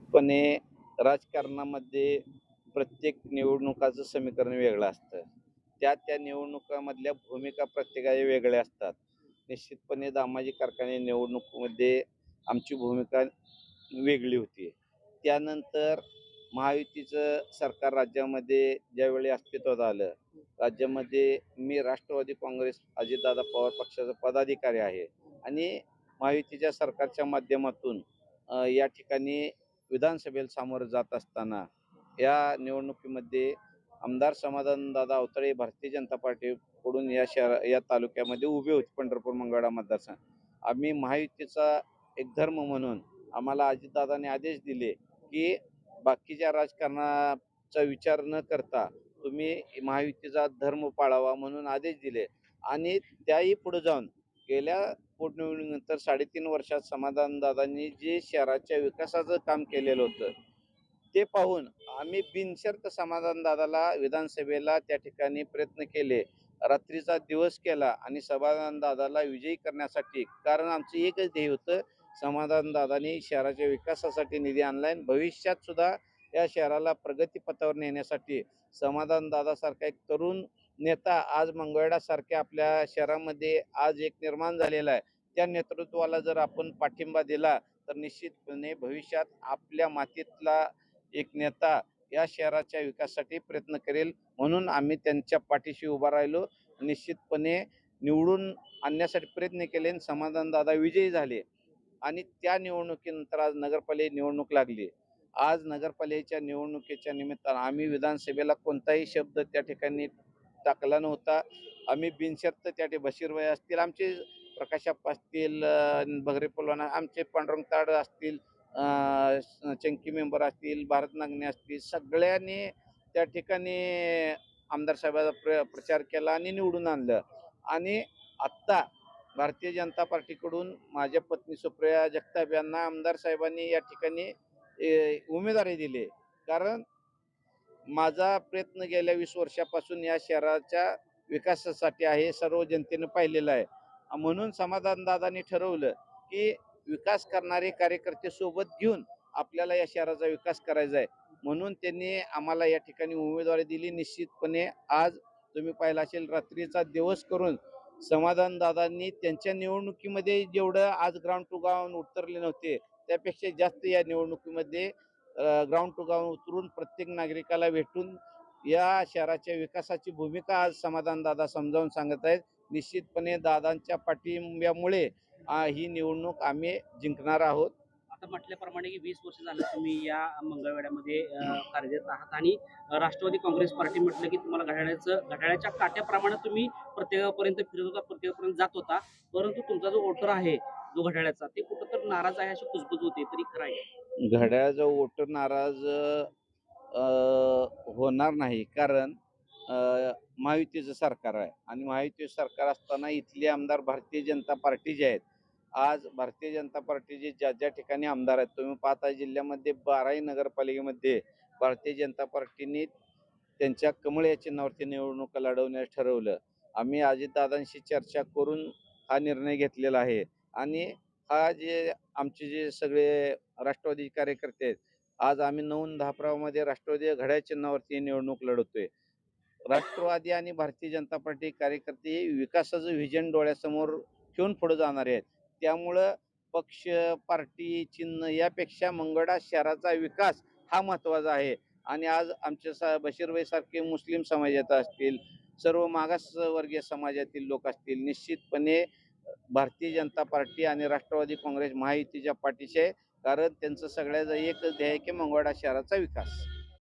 निश्चितपणे राजकारणामध्ये प्रत्येक निवडणुकाचं समीकरण वेगळं असतं. त्या त्या निवडणुकामधल्या भूमिका प्रत्येकाच्या वेगळ्या असतात. निश्चितपणे दामाजी कारखाने निवडणुकीमध्ये आमची भूमिका वेगळी होती. त्यानंतर महायुतीचं सरकार राज्यामध्ये ज्यावेळी अस्तित्वात आलं राज्यामध्ये मी राष्ट्रवादी काँग्रेस अजितदादा पवार पक्षाचा पदाधिकारी आहे. आणि महायुतीच्या सरकारच्या माध्यमातून या ठिकाणी विधानसभेला सामोरं जात असताना या निवडणुकीमध्ये आमदार समाधानदादा अवतळे भारतीय जनता पार्टीकडून या शहर या तालुक्यामध्ये उभे होते पंढरपूर मंगळा मतदारसंघ. आम्ही महायुतीचा एक धर्म म्हणून आम्हाला अजितदादाने आदेश दिले की बाकीच्या राजकारणाचा विचार न करता तुम्ही महायुतीचा धर्म पाळावा म्हणून आदेश दिले. आणि त्याही पुढे जाऊन गेल्या पोटनिवडणुकीनंतर साडेतीन वर्षात समाधानदादांनी जे शहराच्या विकासाचं काम केलेलं होतं ते पाहून आम्ही बिनशर्त समाधानदादाला विधानसभेला त्या ठिकाणी प्रयत्न केले. रात्रीचा दिवस केला आणि समाधानदादाला विजयी करण्यासाठी कारण आमचं एकच ध्येय होतं समाधानदादांनी शहराच्या विकासासाठी निधी आणलाय आणि भविष्यात सुद्धा या शहराला प्रगतीपथावर नेण्यासाठी समाधानदादासारखा एक तरुण नेता आज मंगळवाडासारख्या आपल्या शहरामध्ये आज एक निर्माण झालेला आहे. त्या नेतृत्वाला जर आपण पाठिंबा दिला तर निश्चितपणे भविष्यात आपल्या मातीतला एक नेता या शहराच्या विकासासाठी प्रयत्न करेल. म्हणून आम्ही त्यांच्या पाठीशी उभा राहिलो. निश्चितपणे निवडून आणण्यासाठी प्रयत्न केले समाधानदादा विजयी झाले. आणि त्या निवडणुकीनंतर आज नगरपालिका निवडणूक लागली. आज नगरपालिकेच्या निवडणुकीच्या निमित्तानं आम्ही विधानसभेला कोणताही शब्द त्या ठिकाणी टाकला नव्हता. आम्ही बिनशर्त त्या ठिकाणी बशीरबाई असतील आमचे प्रकाशप्पा असतील भगरे पलवाना आमचे पांडुरंग ताड असतील चंकी मेंबर असतील भारत नागणे असतील सगळ्यांनी त्या ठिकाणी आमदार साहेबाचा प्र प्रचार केला आणि निवडून आणलं. आणि आत्ता भारतीय जनता पार्टीकडून माझ्या पत्नी सुप्रिया जगताप यांना आमदार साहेबांनी या ठिकाणी उमेदवारी दिली. कारण माझा प्रयत्न गेल्या वीस वर्षापासून या शहराच्या विकासासाठी आहे सर्व जनतेनं पाहिलेलं आहे. म्हणून समाधानदादांनी ठरवलं की विकास करणारे कार्यकर्ते सोबत घेऊन आपल्याला या शहराचा विकास करायचा आहे. म्हणून त्यांनी आम्हाला या ठिकाणी उमेदवारी दिली. निश्चितपणे आज तुम्ही पाहिला असेल रात्रीचा दिवस करून समाधान दादांनी त्यांच्या निवडणुकीमध्ये जेवढं आज ग्राउंड टू ग्राउंड उतरले नव्हते त्यापेक्षा जास्त या निवडणुकीमध्ये ग्राउंड टू ग्राउंड उतरून प्रत्येक नागरिकाला भेटून या शहराच्या विकासाची भूमिका आज समाधान दादा समजावून सांगत आहेत. निश्चितपणे दादांच्या पाठिंब्यामुळे ही निवडणूक आम्ही जिंकणार आहोत. आता म्हटल्याप्रमाणे की वीस वर्ष झालं तुम्ही या मंगळवेड्यामध्ये कार्यरत आहात आणि राष्ट्रवादी काँग्रेस पार्टी म्हटलं की तुम्हाला घड्याळ्याचं घड्याळ्याच्या काट्याप्रमाणे तुम्ही प्रत्येकापर्यंत फिरत होता प्रत्येकापर्यंत जात होता. परंतु तुमचा जो वोटर आहे जो घड्याळाचा. ते कुठं तर नाराज आहे अशी कुजबुज होते तरी खरं आहे. घड्याळाचा वोटर नाराज होणार नाही. कारण महायुतीचं सरकार आहे. आणि महायुतीचं सरकार असताना इथले आमदार भारतीय जनता पार्टी जे आहेत आज भारतीय जनता पार्टीचे ज्या ज्या ठिकाणी आमदार आहेत तुम्ही पाहता जिल्ह्यामध्ये बाराही नगरपालिकेमध्ये भारतीय जनता पार्टीने त्यांच्या कमळ या चिन्हावरती निवडणुका लढवण्यास ठरवलं. आम्ही अजितदादांशी चर्चा करून हा निर्णय घेतलेला आहे. आणि हा जे आमचे जे सगळे राष्ट्रवादी कार्यकर्ते आहेत आज आम्ही नऊ दहाप्रामध्ये राष्ट्रवादी घड्या चिन्हावरती निवडणूक लढवतोय. राष्ट्रवादी आणि भारतीय जनता पार्टी कार्यकर्ते विकासाचं व्हिजन डोळ्यासमोर ठेवून पुढे जाणारे आहेत. त्यामुळं पक्ष पार्टी चिन्ह यापेक्षा मंगळा शहराचा विकास हा महत्त्वाचा आहे. आणि आज आमच्या सा बशीरबाई सारखे मुस्लिम समाजात असतील सर्व मागासवर्गीय समाजातील लोक असतील निश्चितपणे भारतीय जनता पार्टी आणि राष्ट्रवादी काँग्रेस महायुतीच्या पाठीशी आहे. कारण त्यांचं सगळ्याचं एकच ध्येय की मंगळवाडा शहराचा विकास.